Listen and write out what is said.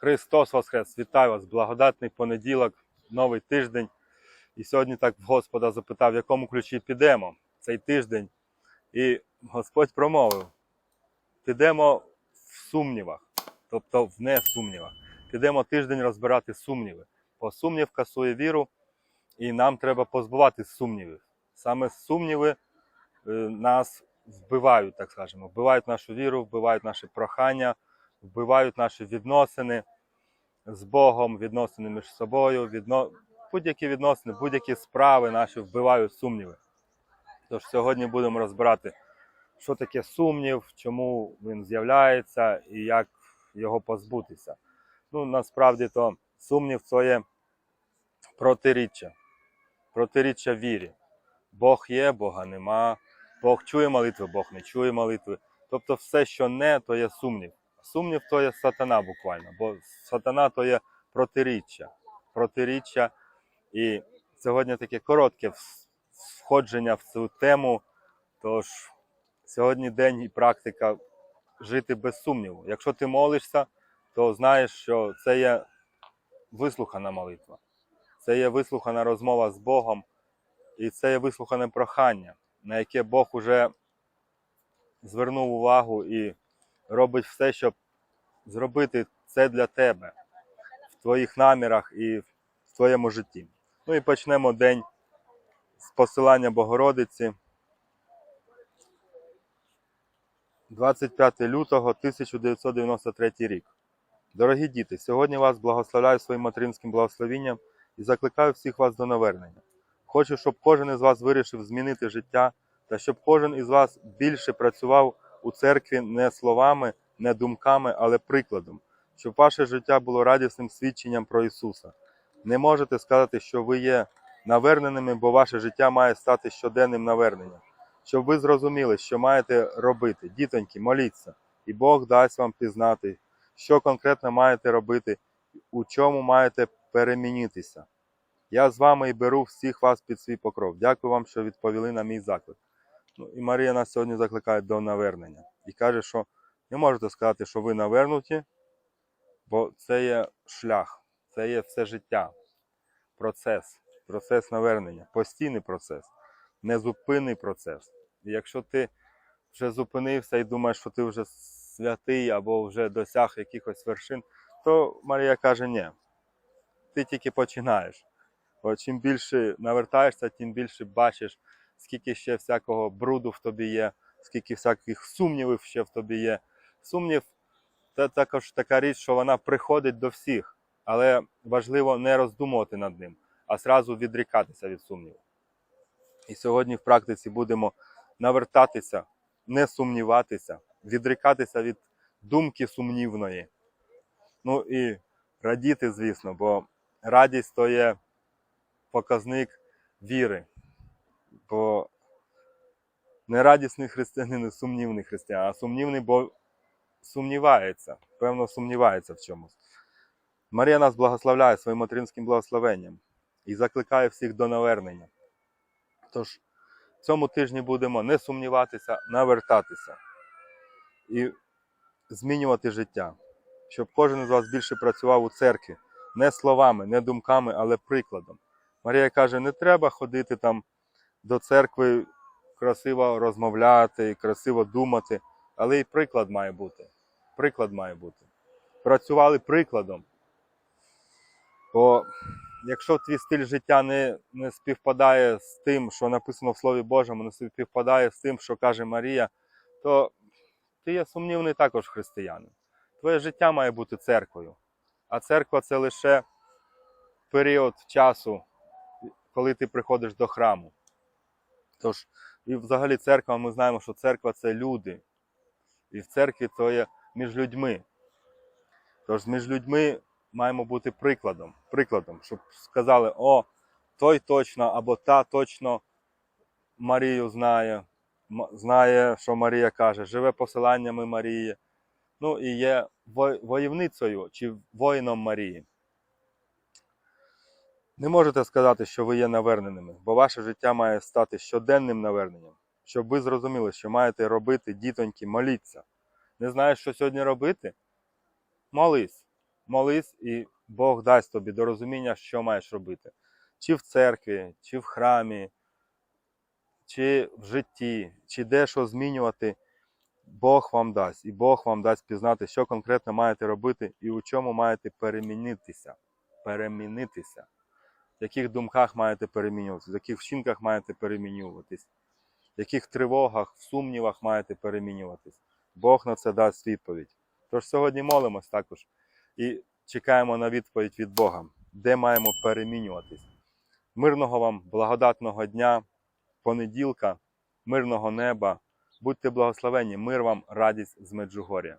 Христос Воскрес! Вітаю вас! Благодатний понеділок, новий тиждень. І сьогодні так Господа запитав, в якому ключі підемо цей тиждень. І Господь промовив: підемо в сумнівах, тобто в несумнівах. Підемо тиждень розбирати сумніви. Бо сумнів касує віру, і нам треба позбувати сумнівів. Саме сумніви е, нас вбивають, так скажемо, вбивають нашу віру, вбивають наші прохання, вбивають наші відносини з Богом, відносини між собою, відно... будь-які відносини, будь-які справи наші вбивають сумніви. Тож сьогодні будемо розбирати, що таке сумнів, чому він з'являється і як його позбутися. Ну, насправді то сумнів це є протиріччя, протиріччя вірі. Бог є, Бога нема, Бог чує молитви, Бог не чує молитви. Тобто все, що не, то є сумнів. Сумнів то є сатана буквально, бо сатана то є протиріччя. Протиріччя. І сьогодні таке коротке входження в цю тему. Тож сьогодні день і практика жити без сумніву. Якщо ти молишся, то знаєш, що це є вислухана молитва, це є вислухана розмова з Богом, і це є вислухане прохання, на яке Бог уже звернув увагу і робить все, щоб зробити це для тебе в твоїх намірах і в твоєму житті. Ну і почнемо день з посилання Богородиці. 25 лютого 1993 рік. Дорогі діти, сьогодні вас благословляю своїм материнським благословінням і закликаю всіх вас до навернення. Хочу, щоб кожен із вас вирішив змінити життя та щоб кожен із вас більше працював у церкві не словами, не думками, але прикладом, щоб ваше життя було радісним свідченням про Ісуса. Не можете сказати, що ви є наверненими, бо ваше життя має стати щоденним наверненням. Щоб ви зрозуміли, що маєте робити. Дітоньки, моліться, і Бог дасть вам пізнати, що конкретно маєте робити, у чому маєте перемінитися. Я з вами і беру всіх вас під свій покров. Дякую вам, що відповіли на мій заклик. Ну, і Марія нас сьогодні закликає до навернення. І каже, що не можете сказати, що ви навернуті, бо це є шлях, це є все життя, процес, процес навернення, постійний процес, незупинний процес. І якщо ти вже зупинився і думаєш, що ти вже святий або вже досяг якихось вершин, то Марія каже, ні, ти тільки починаєш. Бо чим більше навертаєшся, тим більше бачиш, скільки ще всякого бруду в тобі є, скільки всяких сумнівів ще в тобі є. Сумнів це також така річ, що вона приходить до всіх, але важливо не роздумувати над ним, а зразу відрікатися від сумніву. І сьогодні в практиці будемо навертатися, не сумніватися, відрікатися від думки сумнівної. Ну і радіти, звісно, бо радість то є показник віри. Бо нерадісний християнин не сумнівний християнин, а сумнівний, бо сумнівається, певно, сумнівається в чомусь. Марія нас благословляє своїм материнським благословенням і закликає всіх до навернення. Тож в цьому тижні будемо не сумніватися, навертатися і змінювати життя, щоб кожен з вас більше працював у церкві, не словами, не думками, але прикладом. Марія каже, не треба ходити там до церкви, красиво розмовляти, красиво думати, але і приклад має бути. Приклад має бути. Працювали прикладом. Бо якщо твій стиль життя не, не співпадає з тим, що написано в Слові Божому, не співпадає з тим, що каже Марія, то ти є сумнівний також християнин. Твоє життя має бути церквою. А церква це лише період часу, коли ти приходиш до храму. Тож, і взагалі церква, ми знаємо, що церква це люди. І в церкві то є між людьми. Тож між людьми маємо бути прикладом, прикладом, щоб сказали, о, той точно або та точно Марію знає, знає, що Марія каже, живе посиланнями Марії. Ну і є во- воєвницею чи воїном Марії. Не можете сказати, що ви є наверненими, бо ваше життя має стати щоденним наверненням, щоб ви зрозуміли, що маєте робити, дітоньки, моліться. Не знаєш, що сьогодні робити? Молись. молись, і Бог дасть тобі до розуміння, що маєш робити. Чи в церкві, чи в храмі, чи в житті, чи де що змінювати, Бог вам дасть. І Бог вам дасть пізнати, що конкретно маєте робити і у чому маєте перемінитися. Перемінитися. В яких думках маєте перемінюватися, в яких вчинках маєте перемінюватись, в яких тривогах, в сумнівах маєте перемінюватись. Бог на це дасть відповідь. Тож сьогодні молимось також і чекаємо на відповідь від Бога, де маємо перемінюватись. Мирного вам, благодатного дня, понеділка, мирного неба. Будьте благословені, мир вам, радість з Меджугор'я.